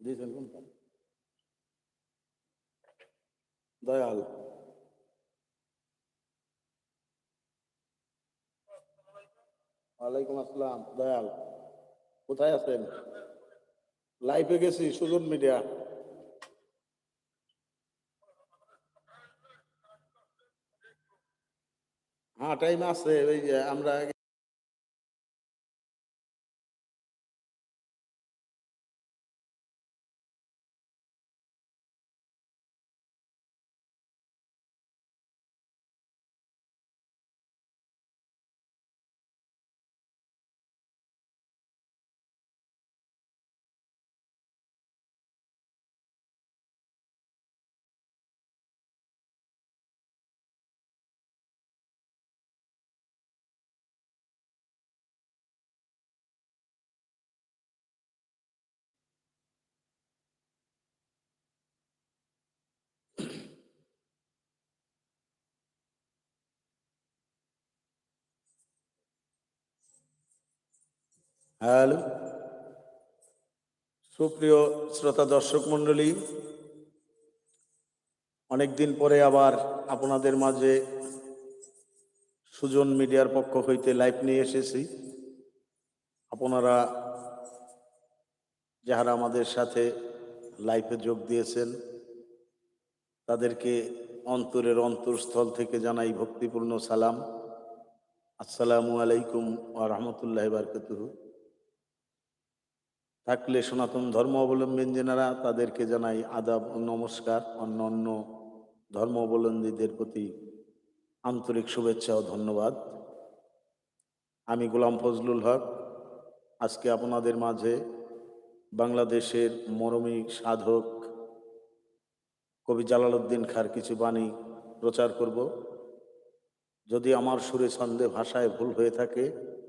দিয়েছেন কোনটা দয়াল। ওয়ালাইকুম আসসালাম, দয়াল। কোথায় আছেন? লাইভে গেছি, সুজন মিডিয়া। হ্যাঁ টাইম আছে, ওই যে আমরা হ্যালো। সুপ্রিয় শ্রোতা দর্শক মণ্ডলী, অনেকদিন পরে আবার আপনাদের মাঝে সুজন মিডিয়ার পক্ষ হইতে লাইভ নিয়ে এসেছি। আপনারা যাহারা আমাদের সাথে লাইফে যোগ দিয়েছেন, তাদেরকে অন্তরের অন্তরস্থল থেকে জানাই ভক্তিপূর্ণ সালাম। আসসালামু আলাইকুম ওয়া রাহমাতুল্লাহি বারাকাতুহু। থাকলে সনাতন ধর্ম অবলম্বী যেনারা তাদেরকে জানাই আদাব নমস্কার অন্য অন্য ধর্ম অবলম্বীদের প্রতি আন্তরিক শুভেচ্ছা ও ধন্যবাদ। আমি গোলাম ফজলুল হক। আজকে আপনাদের মাঝে বাংলাদেশের মরমী সাধক কবি জালালউদ্দিন খার কিছু বাণী প্রচার করব। যদি আমার সুরে ছন্দে ভাষায় ভুল হয়ে থাকে,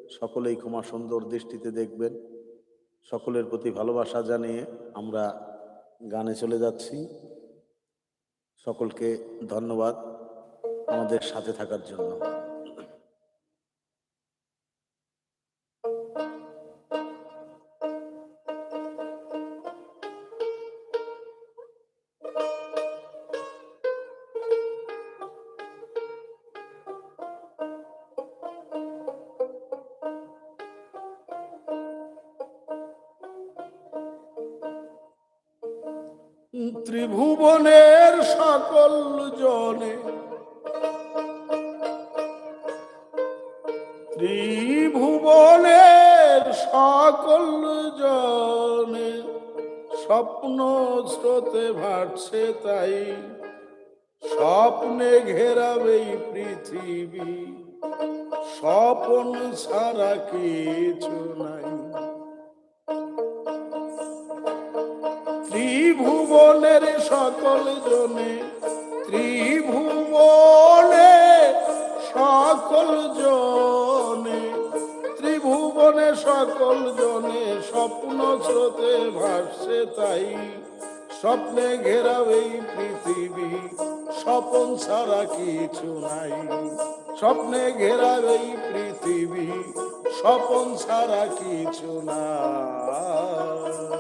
সকলেই ক্ষমা সুন্দর দৃষ্টিতে দেখবেন। সকলের প্রতি ভালোবাসা জানিয়ে আমরা গানে চলে যাচ্ছি। সকলকে ধন্যবাদ আমাদের সাথে থাকার জন্য। ত্রিভুবনের সকল জনে। ত্রিভুবনের সকল জনে। স্বপ্ন স্রোতে ভাটছে তাই, স্বপ্নে ঘেরাবে পৃথিবী। স্বপন ছাড়া কিছু নাই। ত্রিভুবনের সকল জনে, ত্রিভুবনে সকল জনে, ত্রিভুবনে সকল জনে, স্বপ্ন স্রোতে ভাসছে তাই। স্বপ্নে ঘেরাও এই পৃথিবী, স্বপন ছাড়া কিছু নাই। স্বপ্নে ঘেরাও এই পৃথিবী, স্বপন ছাড়া কিছু নাই।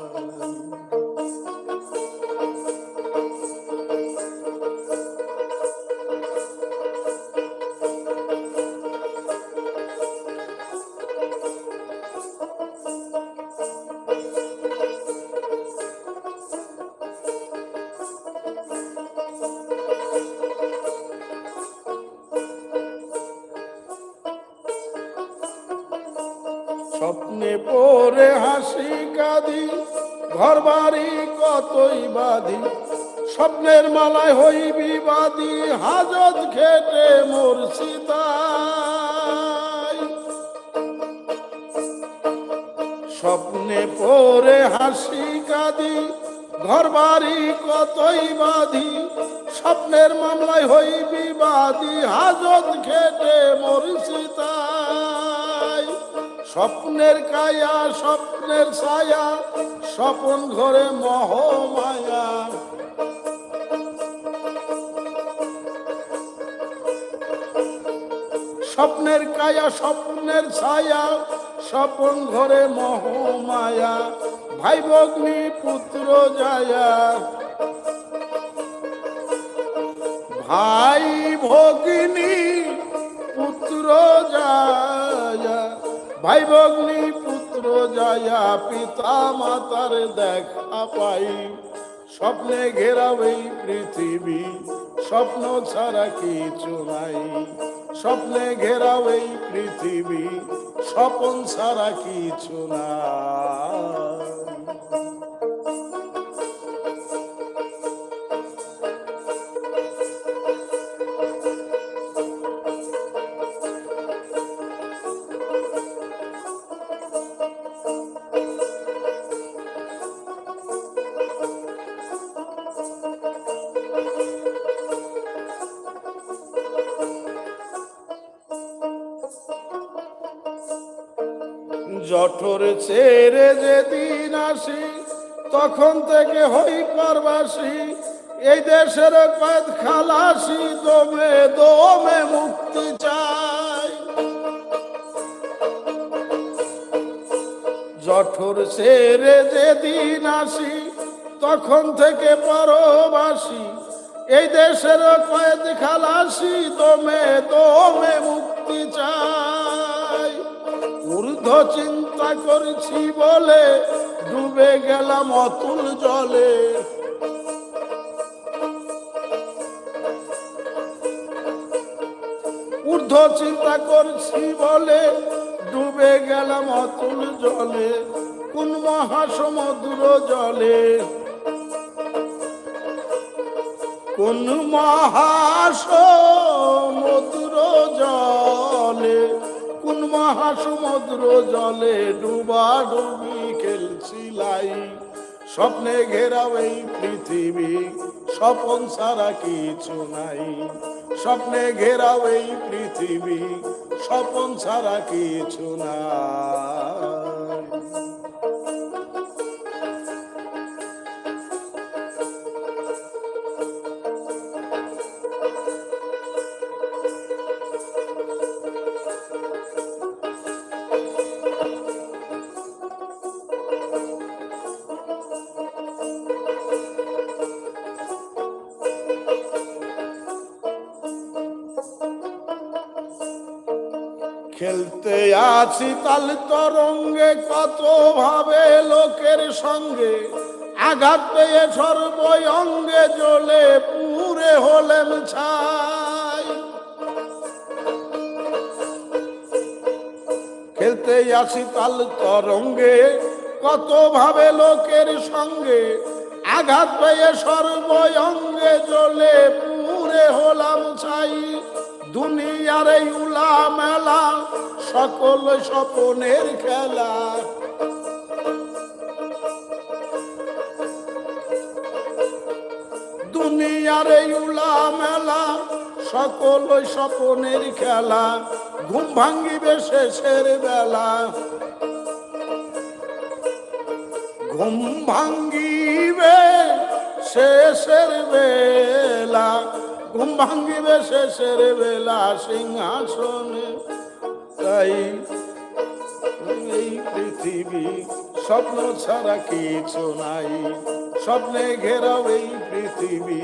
পরে হাসি কাঁদি, ঘর বাড়ি কতই বাদি স্বপ্নের মালায় হই বিবাদী হাজত খেটে তাই স্বপ্নে পরে হাসি কাঁদি, ঘর বাড়ি কতই বাঁধি, স্বপ্নের মামলায় হই বিবাদী হাজত খেটে মরছি তাই স্বপ্নের কায়া, স্বপ্নের ছায়া, স্বপন ঘরে মহমায়া স্বপ্নের কায়া, স্বপ্নের ছায়া, স্বপন ঘরে মহমায়া ভাই ভগ্নি পুত্র যায়া ভাই ভগ্নি পুত্র যায়া ভাই ভগ্নি পুত্র যায়া পিতা মাতার দেখা পাই। স্বপ্নে ঘেরাও এই পৃথিবী, স্বপ্ন ছাড়া কিছু নাই। স্বপ্নে ঘেরাও এই পৃথিবী, স্বপন ছাড়া কিছু নাই। জঠর ছেড়ে যেদিন আসি, তখন থেকে হই পরবাসী। এই দেশের কয়েদ খালাসি, দমে দমে মুক্তি চাই। জঠর ছেড়ে যেদিন আসি, তখন থেকে পরবাসী। এই দেশের কয়েদ খালাসি, দমে দমে মুক্তি চাই। ঊর্ধ্ব চিন্তা করছি বলে ডুবে গেলাম অতুল জলে। ঊর্ধ্ব চিন্তা করছি বলে ডুবে গেলাম অতুল জলে, কোন মহাসমুদ্র জলে। কোন মহাসমুদ্র জলে। কোন মহাসমুদ্র জলে ডুবা ডুবি খেলছিলাই স্বপ্নে ঘেরাও এই পৃথিবী, স্বপন সারা কিছু নাই। স্বপ্নে ঘেরাও এই পৃথিবী, স্বপন সারা কিছু নাই। খেলতে আছি তাল তরঙ্গে, কত ভাবে লোকের সঙ্গে। আঘাত পেয়ে সর্বঙ্গে জ্বলে পুরে হলেন ছাই। খেলতে আসি তাল তরঙ্গে, কত ভাবে লোকের সঙ্গে। আঘাত পেয়ে সর্বঙ্গে জ্বলে পুরে হলাম ছাই। দুনিয়ার এই উলা মেলা সকল স্বপনের খেলা। দুনিয়ার এই উলা মেলা সকল স্বপনের খেলা। ঘুম ভাঙ্গিবে শেষের বেলা। ঘুম ভাঙ্গিবে শেষের বেলা। ঘুম ভাঙ্গিবে শেষের বেলা সিংহাসনে। তাই এই পৃথিবী স্বপ্ন ছাড়া কিছু নাই। স্বপ্নে ঘেরাও এই পৃথিবী,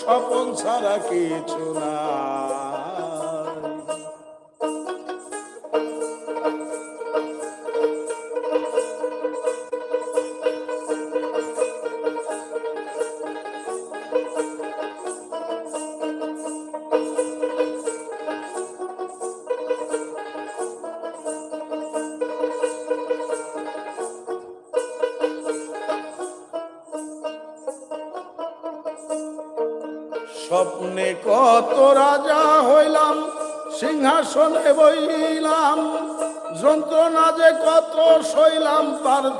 স্বপন ছাড়া কিছু নাই। স্বপ্নে কত রাজা হইলাম, সিংহাসনে বইলাম, যন্ত্রণা যে কত সইলাম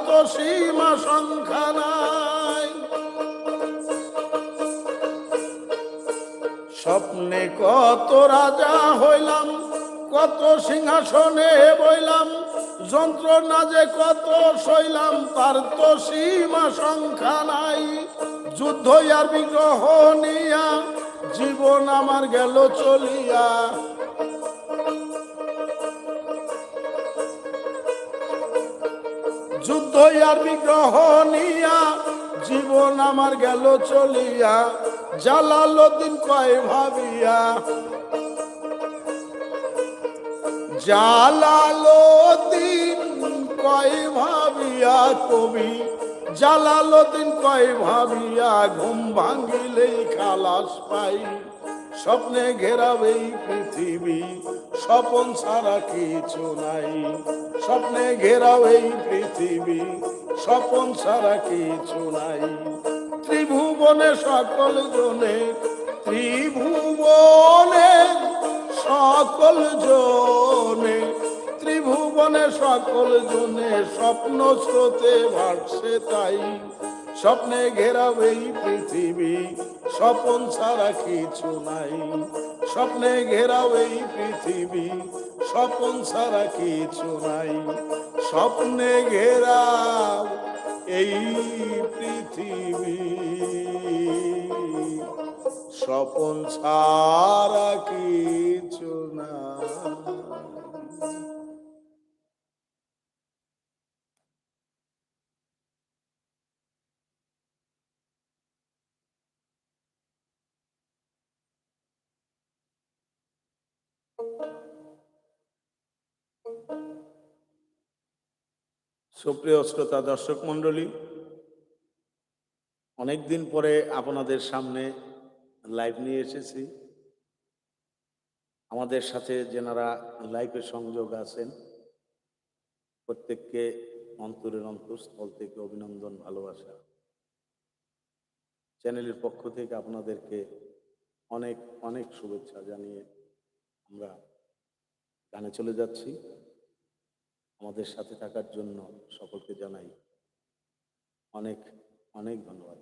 তো সীমা সংখ্যা নাই। স্বপ্নে কত রাজা হইলাম, কত সিংহাসনে বইলাম, যন্ত্রণা যে কত সইলাম, তার তো সীমা সংখ্যা নাই। যুদ্ধ আর বিগ্রহ নিয়া জীবন আমার গেল চলিয়া। যুদ্ধ আর বিগ্রহ নিয়া জীবন আমার গেল চলিয়া। জালালুদ্দিন কয় ভাবিয়া জালালুদ্দিন কয় ভাবিয়া কবি জালালুদ্দিন কয়, ভাবিয়া ঘুম ভাঙ্গিলেই খালাস পাই। স্বপ্নে ঘেরাবেই পৃথিবী, স্বপন ছাড়া কিছু নাই। স্বপ্নে এই পৃথিবী, স্বপন ছাড়া কিছু নাই। ত্রিভুবনে সকল জনে, ত্রিভুবনে সকল জনে ত্রিভুবনে সকল জনে স্বপ্ন স্রোতে ভাসছে তাই। স্বপ্নে এই পৃথিবী, স্বপন ছাড়া কিছু নাই। স্বপ্নে এই পৃথিবী, স্বপন ছাড়া কিছু নাই। স্বপ্নে ঘেরা এই পৃথিবী, স্বপন ছাড়া কিছু সুপ্রিয় শ্রোতা দর্শক মণ্ডলী, অনেকদিন পরে আপনাদের সামনে লাইভ নিয়ে এসেছি। আমাদের সাথে যেনারা লাইভে সংযোগ আছেন, প্রত্যেককে অন্তরের অন্তঃস্থল থেকে অভিনন্দন, ভালোবাসা। চ্যানেলের পক্ষ থেকে আপনাদেরকে অনেক অনেক শুভেচ্ছা জানিয়ে আমরা গানে চলে যাচ্ছি। আমাদের সাথে থাকার জন্য সকলকে জানাই অনেক অনেক ধন্যবাদ।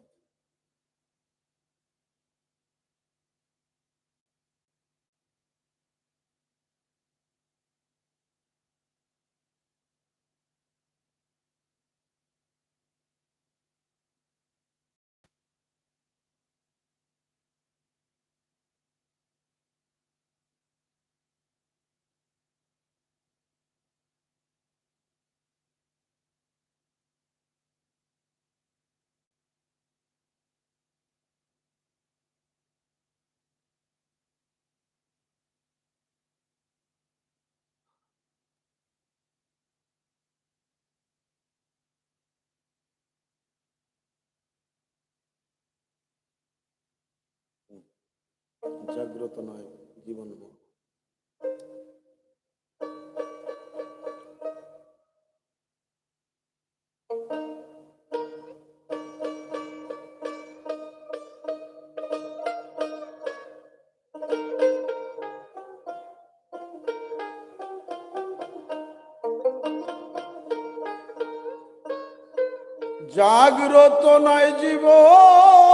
জাগ্রত নয় জীবন জাগ্রত নয় জীবন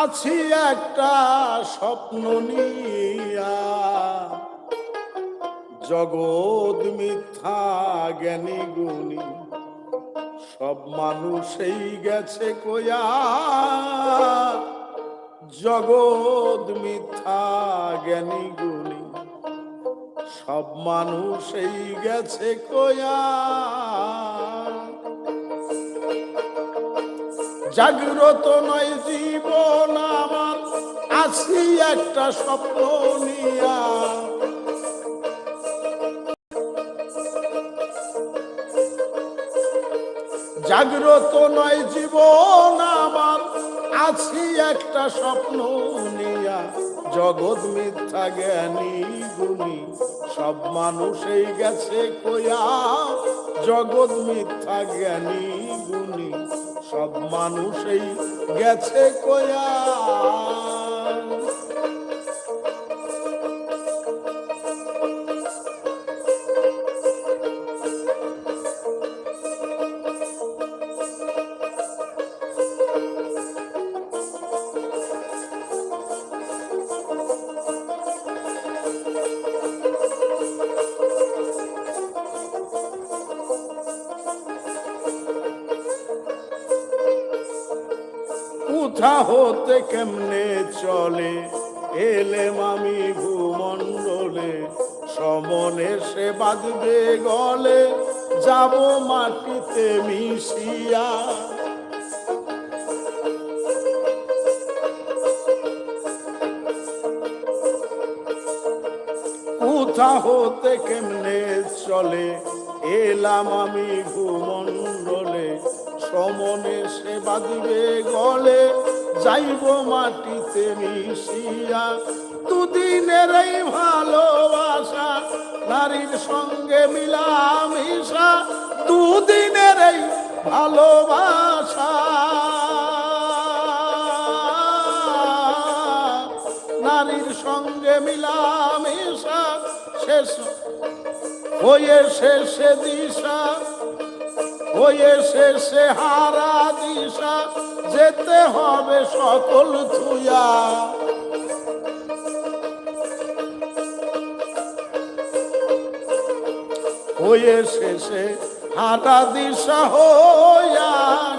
আছি একটা স্বপ্ন নিয়া। জগৎ মিথ্যা, জ্ঞানী গুণী, সব মানুষই গেছে কয়া জগৎ মিথ্যা, জ্ঞানী গুণী, সব মানুষই গেছে কয়া জাগ্রত নয় জীবন আমার আছি একটা স্বপ্ন জাগ্রত নয় জীবন আমার আছি একটা স্বপ্ন নিয়া। জগৎ মিথ্যা জ্ঞানী গুণী, সব মানুষই গেছে কয়া জগৎ মিথ্যা জ্ঞানী গুণী মানুষই গেছে কয়া? কেমনে চলে? এলেম আমি ভূমণ্ডলে সমনে সে বাজবে গলে, যাব মাটিতে মিশিয়া। কোথা হতে কেমনে চলে? এলাম আমি ভূমণ্ডলে সমনে সেবা দিবে গলে যাইব মাটিতে মিশিয়া। দুদিনের এই ভালোবাসা, নারীর সঙ্গে মিলামিশা। দুদিনের এই ভালোবাসা। নারীর সঙ্গে মিলামিশা, শেষ হয়ে শেষে দিশা, হয়ে শেষে হারা দিশা। যেতে হবে সকল থুয়া হয়ে শেষে হারা দিশা হইয়া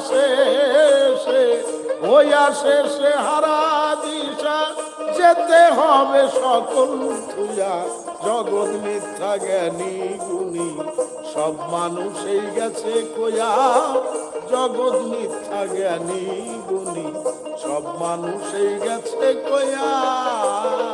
শেষে হইয়া শেষে হারা দিশা যেতে হবে সকল থুয়া জগৎ মিথ্যা জ্ঞানী গুণী, সব মানুষই গেছে কোয়া জগৎ মিথ্যা জ্ঞানী গুণী সব মানুষই গেছে কোয়া।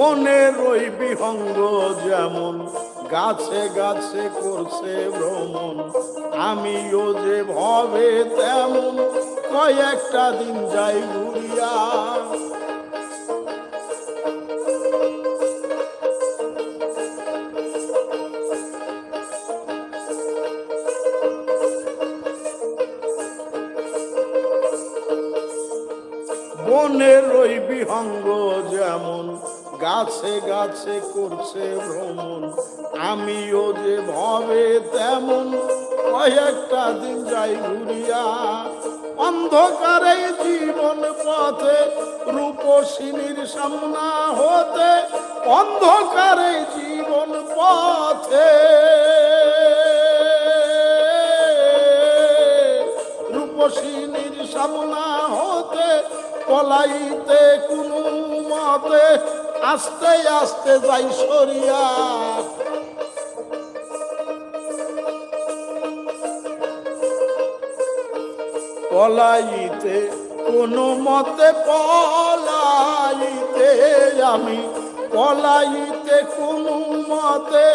বনের ওই বিহঙ্গ যেমন, গাছে গাছে করছে ভ্রমণ। আমিও যে ভবে তেমন, কয়েকটা দিন যাই ঘুরিয়া গাছে করছে ভ্রমণ। আমিও যে ভবে তেমন কয়েকটা দিন যাই ঘুরিয়া, অন্ধকারে জীবন পথে রূপসিনীর সামনা হতে, অন্ধকারে জীবন পথে রূপসিনীর সামনা হতে, পলাইতে কোনো মতে আস্তে আস্তে যাই সরিয়া। পলাইতে কোনো মতে, পলাইতে আমি, পলাইতে কোনো মতে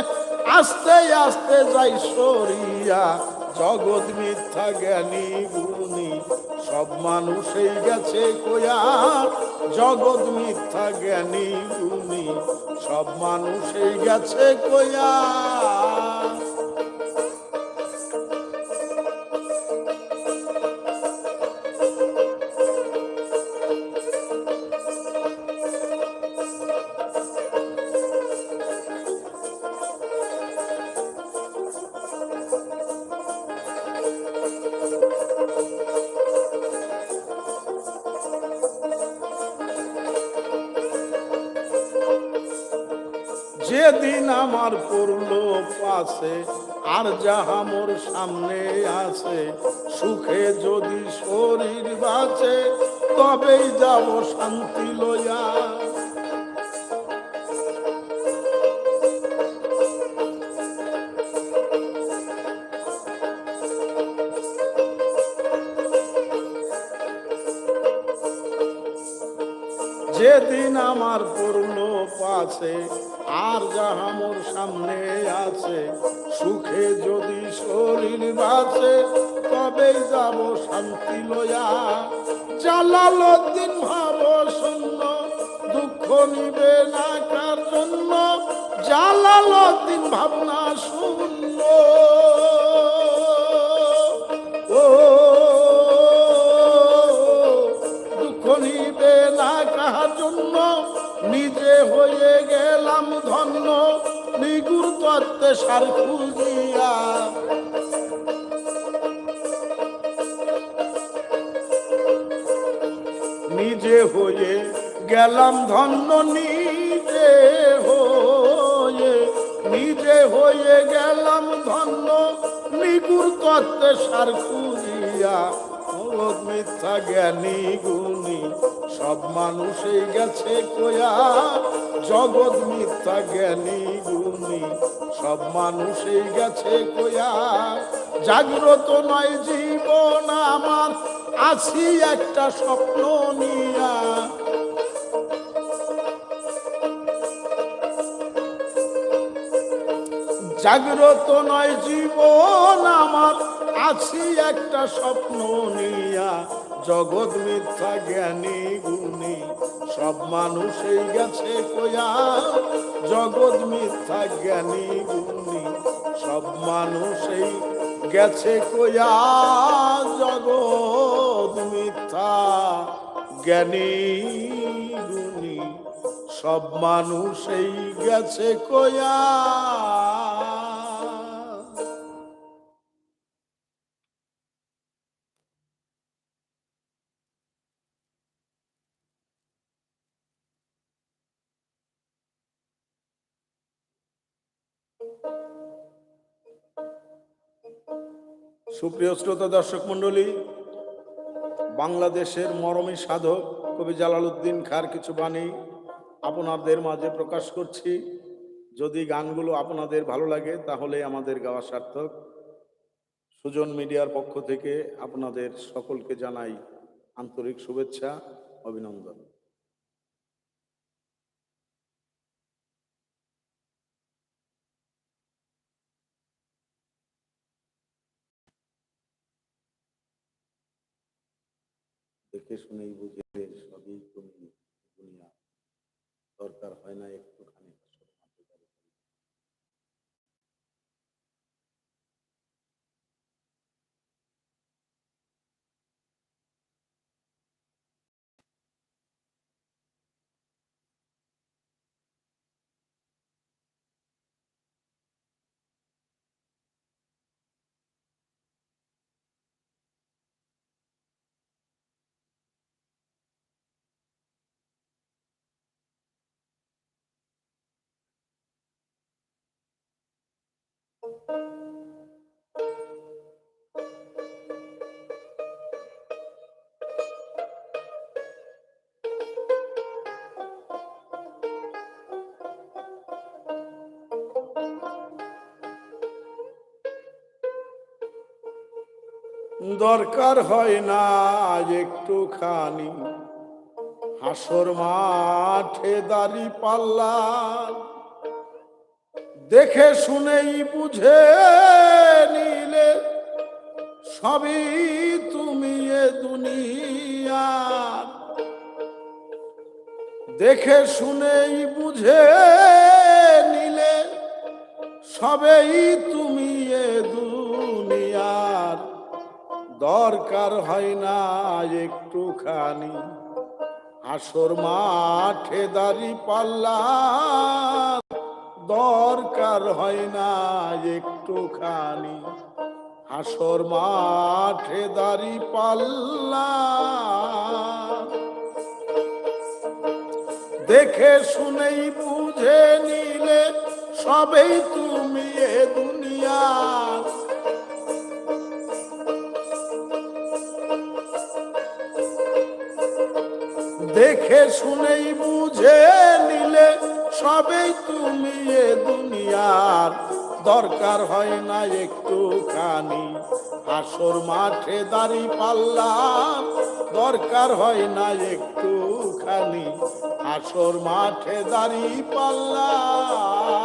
আস্তে আস্তে যাই সরিয়া। জগৎ মিথ্যা জ্ঞানী গুণী, সব মানুষই গেছে কোয়া জগৎ মিথ্যা জ্ঞানী তুমি সব মানুষে গেছে কোয়া পাশে আর যাহা মোর সামনে আছে, সুখে যদি শরীর বাঁচে, তবেই যাব শান্তি লইয়া। যেদিন আমার পড়ল পাশে আর যাহা মোর সামনে আছে, সুখে যদি শরীর বাঁচে, তবেই যাব শান্তি লয়া। চালাল দিন ভাব শূন্য, দুঃখ নিবে না কার জন্য? জালাল দিন ভাবনা হইলাম ধন্য, নিগুর তত্ত্বে সার খুঁজিয়া। নিজে হয়ে গেলাম ধন্য, নিজে হয়ে নিজে হয়ে গেলাম ধন্য, নিগুর তত্ত্বে সার খুঁজিয়া। মিথ্যা জ্ঞানী গুণী, সব মানুষই গেছে কোয়া। জগৎ মিথ্যা জ্ঞানী গুণী, সব মানুষই গেছে কোয়া জাগ্রত নয় জীবন আমার, আছি একটা স্বপ্ন নিয়া। জাগ্রত নয় জীবন আমার, আছি একটা স্বপ্ন নিয়া, জগৎ মিথ্যা জ্ঞানী সব মানুষই গেছে কোয়া জগৎ মিথ্যা জ্ঞানী গুণী। সব মানুষই গেছে কোয়া জগৎ মিথ্যা জ্ঞানী গুণী। সব মানুষই গেছে কোয়া সুপ্রিয় শ্রোতা দর্শক মণ্ডলী, বাংলাদেশের মরমী সাধক কবি জালালউদ্দিন খার কিছু বাণী আপনাদের মাঝে প্রকাশ করছি। যদি গানগুলো আপনাদের ভালো লাগে, তাহলে আমাদের গাওয়া সার্থক সুজন মিডিয়ার পক্ষ থেকে আপনাদের সকলকে জানাই আন্তরিক শুভেচ্ছা, অভিনন্দন। দেখে শুনেই বুঝে সবই তুমি দুনিয়া দরকার হয় না দরকার হয় না একটুখানি। হাসর মাঠে দাড়ি পাল্লা দেখে শুনেই বুঝে নিলে সবই তুমি এ দুনিয়া। দেখে শুনেই বুঝে নিলে সবেই তুমি এ দুনিয়ার দরকার হয় না একটুখানি আসর মাঠে দাড়ি পাল্লা দরকার হয় না একটুখানি। আসর মাঠে দাড়ি পাল্লা। দেখে শুনেই বুঝে নিলে সবেই তুমি এ দুনিয়া। দেখে শুনেই বুঝে নিলে সবেই তুমি এ দুনিয়ার। দরকার হয় না একটু একটুখানি। আসর মাঠে দাড়ি পাল্লাম। দরকার হয় না একটু খানি আসর মাঠে দাড়ি পাল্লাম।